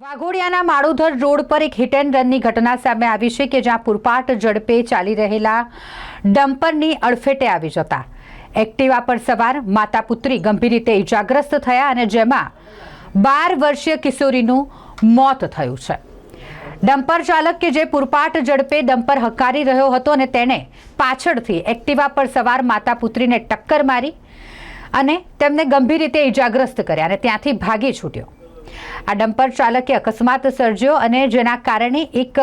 વાઘોડિયાના માળોધર road પર એક hit and રનની ઘટના સામે આવી છે કે જ્યાં પૂરપાટ ઝડપે ચાલી રહેલા ડમ્પરની અડફેટે આવી જતા. એક્ટિવા પર સવાર માતા પુત્રી ગંભીર રીતે ઇજાગ્રસ્ત થયા અને જેમાં બાર વર્ષીય કિશોરીનું મોત થયું છે. ડમ્પર ચાલક કે જે પૂરપાટ ઝડપે ડમ્પર હકારી રહ્યો હતો અને તેણે પાછળથી એક્ટિવા પર સવાર માતા પુત્રીને ટક્કર મારી અને તેમને ગંભીર રીતે ઇજાગ્રસ્ત કર્યા અને ત્યાંથી ભાગી છૂટ્યો. આ ડમ્પર ચાલકે અકસ્માત સર્જ્યો અને જેના કારણે એક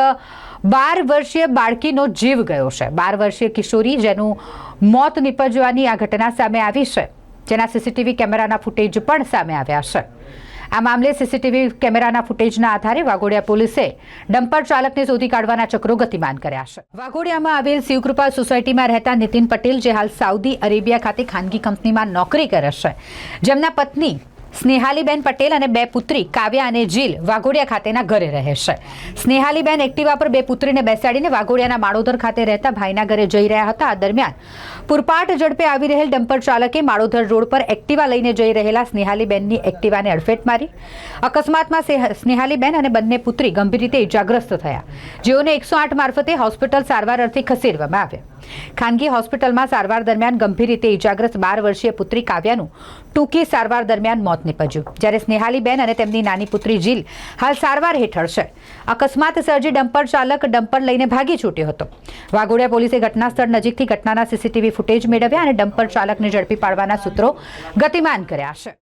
બાર વર્ષીય બાળકીનો જીવ ગયો છે. બાર વર્ષીય કિશોરી જેનું મોત નિપજવાની આ ઘટના સામે આવી છે. જેના સીસીટીવી કેમેરાના ફૂટેજ પણ સામે આવ્યા છે. આ મામલે સીસીટીવી કેમેરાના ફૂટેજના આધારે વાઘોડિયા પોલીસે ડમ્પર ચાલકને શોધી કાઢવાના ચક્રો ગતિમાન કર્યા છે. વાઘોડિયામાં આવેલ શિવકૃપા સોસાયટીમાં રહેતા નીતિન પટેલ, જે હાલ સાઉદી અરેબિયા ખાતે ખાનગી કંપનીમાં નોકરી કરે છે. જેમના પત્ની સ્નેહાલીબેન પટેલ અને બે પુત્રી, કાવ્યા અને જીલ, વાઘોડિયા ખાતેના ઘરે રહે છે સ્નેહાલીબેન એક્ટિવા પર બે પુત્રીને બેસાડીને વાઘોડિયાના માળોદર ખાતે રહેતા ભાઈના ઘરે જઈ રહ્યા હતા. આ દરમિયાન પૂરપાટ ઝડપે આવી રહેલ ડમ્પર ચાલકે માળોદર રોડ પર એક્ટિવા લઈને જઈ રહેલા સ્નેહાલીબેનની એક્ટિવાને અડફેટ મારી. અકસ્માતમાં સ્નેહાલીબેન અને બંને પુત્રી ગંભીર રીતે ઇજાગ્રસ્ત થયા. જેઓને એકસો આઠ મારફતે હોસ્પિટલ સારવાર અર્થે ખસેડવામાં આવ્યા. ખાનગી હોસ્પિટલમાં સારવાર દરમિયાન ગંભીર રીતે ઇજાગ્રસ્ત બાર વર્ષીય પુત્રી કાવ્યાનું ટૂંકી સારવાર દરમિયાન મોત નીપજ્યું. જ્યારે સ્નેહાલીબેન અને તેમની નાની પુત્રી જીલ હાલ સારવાર હેઠળ છે. અકસ્માત સર્જી ડમ્પર ચાલક ડમ્પર લઈને ભાગી છૂટ્યો હતો. વાઘોડિયા પોલીસે ઘટના સ્થળ નજીકથી ઘટનાના સીસીટીવી ફૂટેજ મેળવ્યા અને ડમ્પર ચાલકને ઝડપી પાડવાના સૂત્રો ગતિમાન કર્યા છે.